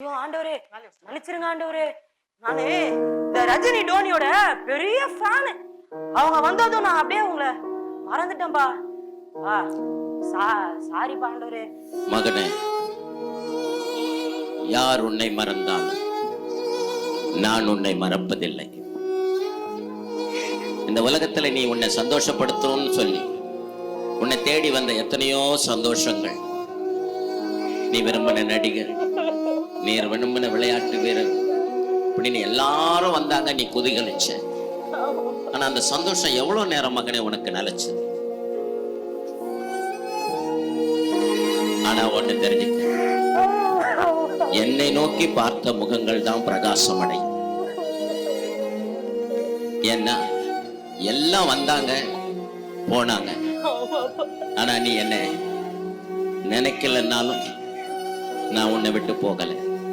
ஐயோ ஆண்டவரே மன்னிச்சிருங்க ஆண்டவரே. நானு இந்த ரஜினி டோனியோட பெரிய ஃபேனு அவங்க வந்ததும் நான் அப்படியே உங்களை மறந்துட்டேன்பா. சா சாரி பாண்டவரே மகனே யார் உன்னை மறந்தாலும் நான் உன்னை மறப்பதில்லை. இந்த உலகத்துல நீ உன்னை சந்தோஷப்படுத்தணும்னு சொல்லி உன்னை தேடி வந்த எத்தனையோ சந்தோஷங்கள். நீ விரும்பின நடிகர் நீர் விரும்பின விளையாட்டு வீரர். அப்படின்னு எல்லாரும் வந்தாங்க நீ குதிகளிச்ச ஆனா அந்த சந்தோஷம் எவ்வளவு நேரம் மகனே உனக்கு நிலைச்சது? ஆனா ஒண்ணு தெரிஞ்சுக்க. என்னை நோக்கி பார்த்த முகங்கள் தான் பிரகாசம் அடையும் ஏன்னா எல்லாம் வந்தாங்க போனாங்க. ஆனா நீ என்ன நினைக்கலன்னாலும் நான் உன்னை விட்டு போகலை.